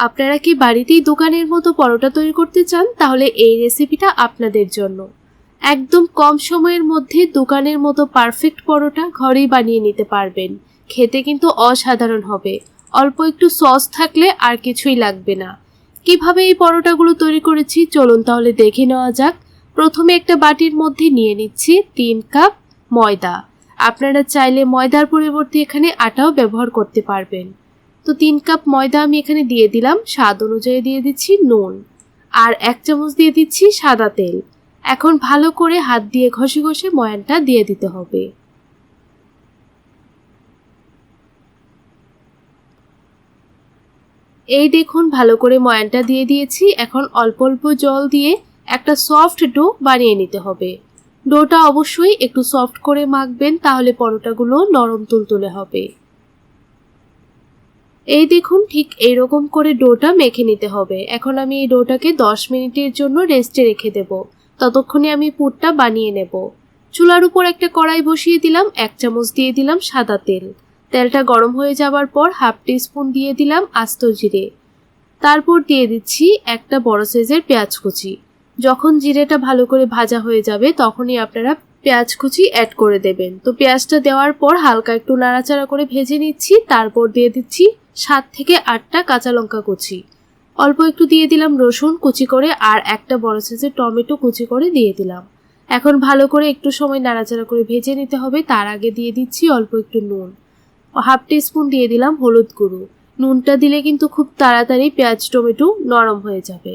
আপনারা কি বাড়িতেই দোকানের মতো পরোটা তৈরি করতে চান? তাহলে এই রেসিপিটা আপনাদের জন্য। একদম কম সময়ের মধ্যে দোকানের মতো পারফেক্ট পরোটা ঘরেই বানিয়ে নিতে পারবেন। খেতে কিন্তু অসাধারণ হবে। অল্প একটু সস থাকলে আর কিছুই লাগবে না। কীভাবে এই পরোটাগুলো তৈরি করেছি? চলুন তাহলে দেখে নেওয়া যাক। প্রথমে একটা বাটির মধ্যে নিয়ে নিচ্ছি তিন কাপ ময়দা। আপনারা চাইলে ময়দার পরিবর্তে এখানে আটাও ব্যবহার করতে পারবেন। তো তিন কাপ ময়দা আমি এখানে দিয়ে দিলাম, স্বাদ অনুযায়ী দিয়ে দিচ্ছি নুন। আর এক চামচ দিয়ে দিচ্ছি সাদা তেল। এখন ভালো করে হাত দিয়ে ঘষে ঘষে ময়ানটা দিয়ে দিতে হবে। এই দেখুন, ভালো করে ময়ানটা দিয়ে দিয়েছি। এখন অল্প অল্প জল দিয়ে একটা সফট ডো বানিয়ে নিতে হবে। ডোটা অবশ্যই একটু সফট করে মাখবেন, তাহলে পরোটাগুলো নরম তুলতুলে হবে। এই দেখুন, ঠিক এইরকম করে ডোটা মেখে নিতে হবে। এখন আমি এই ডোটাকে দশ মিনিটের জন্য রেস্টে রেখে দেব। ততক্ষণে আমি পুরটা বানিয়ে নেব। চুলার উপর একটা কড়াই বসিয়ে দিলাম, এক চামচ দিয়ে দিলাম সাদা তেল। তেলটা গরম হয়ে যাওয়ার পর হাফ স্পুন দিয়ে দিলাম আস্ত জিরে। তারপর দিয়ে দিচ্ছি একটা বড় সাইজের পেঁয়াজ কুচি। যখন জিরেটা ভালো করে ভাজা হয়ে যাবে, তখনই আপনারা পেঁয়াজ কুচি অ্যাড করে দেবেন। তো পেঁয়াজটা দেওয়ার পর হালকা একটু নাড়াচাড়া করে ভেজে নিচ্ছি, তারপর দিয়ে দিচ্ছি সাত থেকে আটটা কাঁচা লঙ্কা কুচি। অল্প একটু দিয়ে দিলাম রসুন কুচি করে আর একটা বড় সাইজের টমেটো কুচি করে দিয়ে দিলাম। এখন ভালো করে একটু সময় নাড়াচাড়া করে ভেজে নিতে হবে, তার আগে দিয়ে দিচ্ছি অল্প একটু নুন। হাফ স্পুন দিয়ে দিলাম হলুদ গুঁড়ো। নুনটা দিলে কিন্তু খুব তাড়াতাড়ি পেঁয়াজ, টমেটো নরম হয়ে যাবে।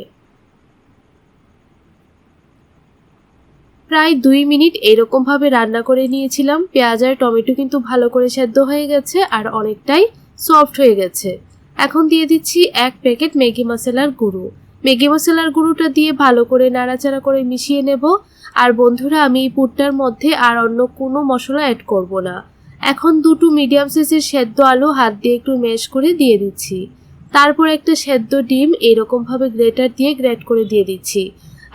প্রায় দুই মিনিট এরকমভাবে রান্না করে নিয়েছিলাম। পেঁয়াজ আর টমেটো কিন্তু ভালো করে সেদ্ধ হয়ে গেছে আর অনেকটাই সফট হয়ে গেছে। এখন দিয়ে দিচ্ছি এক প্যাকেট ম্যাগি মশলার গুঁড়ো। ম্যাগি মশলার গুঁড়োটা দিয়ে ভালো করে নাড়াচাড়া করে মিশিয়ে নেব। আর বন্ধুরা, আমি এই পুরটার মধ্যে আর অন্য কোনো মশলা অ্যাড করব না। এখন দুটো মিডিয়াম সাইজের সেদ্ধ আলু হাত দিয়ে একটু ম্যাশ করে দিয়ে দিচ্ছি। তারপর একটা সেদ্ধ ডিম এরকমভাবে গ্রেটার দিয়ে গ্রেট করে দিয়ে দিচ্ছি।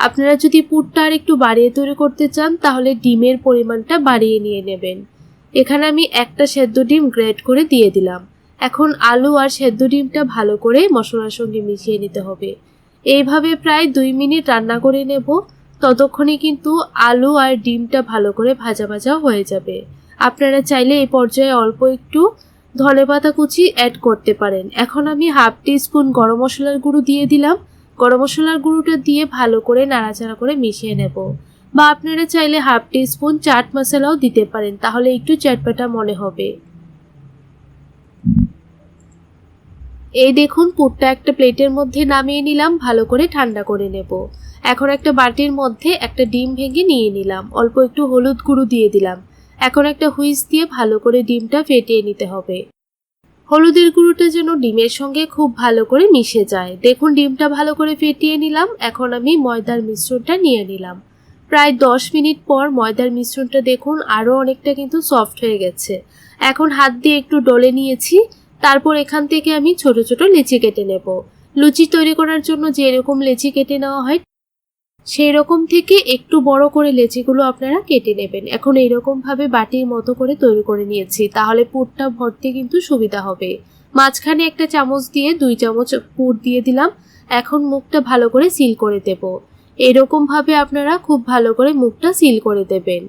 আপনারা যদি পুরটা আর একটু বাড়িয়ে তৈরি করতে চান, তাহলে ডিমের পরিমাণটা বাড়িয়ে নিয়ে নেবেন। এখানে আমি একটা সেদ্ধ ডিম গ্রেট করে দিয়ে দিলাম। এখন আলু আর সেদ্ধ ডিমটা ভালো করে মশলার সঙ্গে মিশিয়ে নিতে হবে। এইভাবে প্রায় দুই মিনিট রান্না করে নেব। ততক্ষণে কিন্তু আলু আর ডিমটা ভালো করে ভাজা ভাজা হয়ে যাবে। আপনারা চাইলে এই পর্যায়ে অল্প একটু ধনেপাতা কুচি অ্যাড করতে পারেন। এখন আমি হাফ স্পুন গরম মশলার গুঁড়ো দিয়ে দিলাম। গরম মশলার গুঁড়োটা দিয়ে ভালো করে নাড়াচাড়া করে মিশিয়ে নেব। বা আপনারা চাইলে হাফ টি স্পুন চাট মশলাও দিতে পারেন। তাহলে একটু চটপাটা মনে হবে। এই দেখুন, পুরটা একটা প্লেটের মধ্যে নামিয়ে নিলাম, ভালো করে ঠান্ডা করে নেব। এখন একটা বাটির মধ্যে একটা ডিম ভেঙে নিয়ে নিলাম। অল্প একটু হলুদ গুঁড়ো দিয়ে দিলাম। এখন একটা হুইস দিয়ে ভালো করে ডিমটা ফেটিয়ে নিতে হবে। হলুদের গুঁড়োটা যেন ডিমের সঙ্গে খুব ভালো করে মিশে যায়। দেখুন, ডিমটা ভালো করে ফেটিয়ে নিলাম। এখন আমি ময়দার মিশ্রণটা নিয়ে নিলাম। প্রায় দশ মিনিট পর ময়দার মিশ্রণটা দেখুন আরও অনেকটা কিন্তু সফট হয়ে গেছে। এখন হাত দিয়ে একটু ডলে নিয়েছি। তারপর এখান থেকে আমি ছোট ছোট লেচি কেটে নেব। লুচি তৈরি করার জন্য যে এরকম লেচি কেটে নেওয়া হয়, সেই রকম থেকে একটু বড় করে লেচিগুলো আপনারা কেটে নেবেন। এখন এইরকমভাবে বাটির মতো করে তৈরি করে নিয়েছি, তাহলে পুরটা ভরতে কিন্তু সুবিধা হবে। মাঝখানে একটা চামচ দিয়ে দুই চামচ পুর দিয়ে দিলাম, এখন মুখটা ভালো করে সিল করে দেব। এরকমভাবে আপনারা খুব ভালো করে মুখটা সিল করে দেবেন।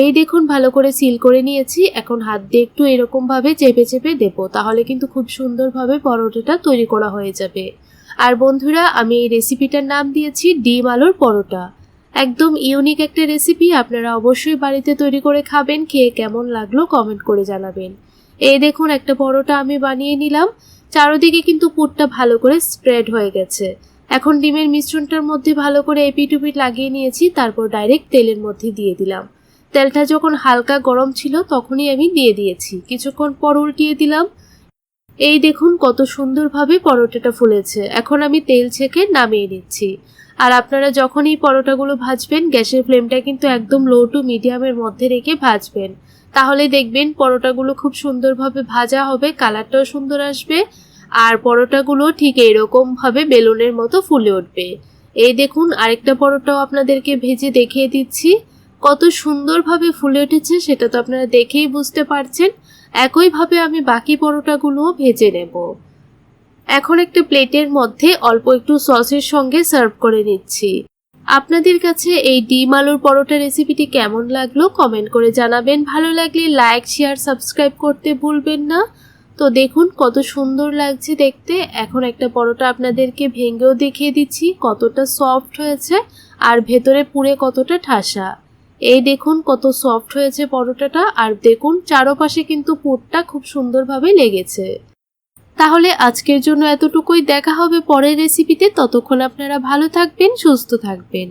এই দেখুন, ভালো করে সিল করে নিয়েছি। এখন হাত দিয়ে একটু এরকমভাবে চেপে চেপে দেবো, তাহলে কিন্তু খুব সুন্দরভাবে পরোটাটা তৈরি করা হয়ে যাবে। আর বন্ধুরা, আমি এই রেসিপিটার নাম দিয়েছি, ডিম আলুর পরোটা। একদম ইউনিক একটা রেসিপি আপনারা অবশ্যই বাড়িতে তৈরি করে খাবেন, খেয়ে কেমন লাগল কমেন্ট করে জানাবেন। এই দেখুন, একটা পরোটা আমি বানিয়ে নিলাম। চারোদিকে কিন্তু পুরটা ভালো করে স্প্রেড হয়ে গেছে। এখন ডিমের মিশ্রণটার মধ্যে ভালো করে এপিটুপিট লাগিয়ে নিয়েছি, তারপর ডাইরেক্ট তেলের মধ্যে দিয়ে দিলাম। তেলটা যখন হালকা গরম ছিল, তখনই আমি দিয়ে দিয়েছি। কিছুক্ষণ পর উল্টিয়ে দিলাম। এই দেখুন কত সুন্দরভাবে পরোটাটা ফুলেছে। এখন আমি তেল ছেঁকে নামিয়ে নিচ্ছি। আর আপনারা যখন এই পরোটাগুলো ভাজবেন, গ্যাসের ফ্লেমটা কিন্তু একদম লো টু মিডিয়ামের মধ্যে রেখে ভাজবেন। তাহলে দেখবেন পরোটাগুলো খুব সুন্দরভাবে ভাজা হবে, কালারটাও সুন্দর আসবে, আর পরোটাগুলো ঠিক এরকমভাবে বেলুনের মতো ফুলে উঠবে। এই দেখুন আরেকটা পরোটাও আপনাদেরকে ভেজে দেখিয়ে দিচ্ছি। কত সুন্দরভাবে ফুলে উঠেছে সেটা তো আপনারা দেখেই বুঝতে পারছেন। একইভাবে আমি বাকি পরোটাগুলোও ভেজে নেব। এখন একটা প্লেটের মধ্যে অল্প একটু সসের সঙ্গে সার্ভ করে নিচ্ছি। আপনাদের কাছে এই ডিম আলুর পরোটা রেসিপিটি কেমন লাগল কমেন্ট করে জানাবেন। ভালো লাগলে লাইক, শেয়ার, সাবস্ক্রাইব করতে ভুলবেন না। তো দেখুন কত সুন্দর লাগছে দেখতে। এখন একটা পরোটা আপনাদেরকে ভেঙেও দেখিয়ে দিচ্ছি কতটা সফট হয়েছে আর ভেতরে পুরে কতটা ঠাসা। এই দেখুন কত সফট হয়েছে পরোটাটা আর দেখুন চারোপাশে কিন্তু পুরটা খুব সুন্দরভাবে লেগেছে। তাহলে আজকের জন্য এতটুকুই দেখা হবে পরের রেসিপিতে ততক্ষণ আপনারা ভালো থাকবেন, সুস্থ থাকবেন।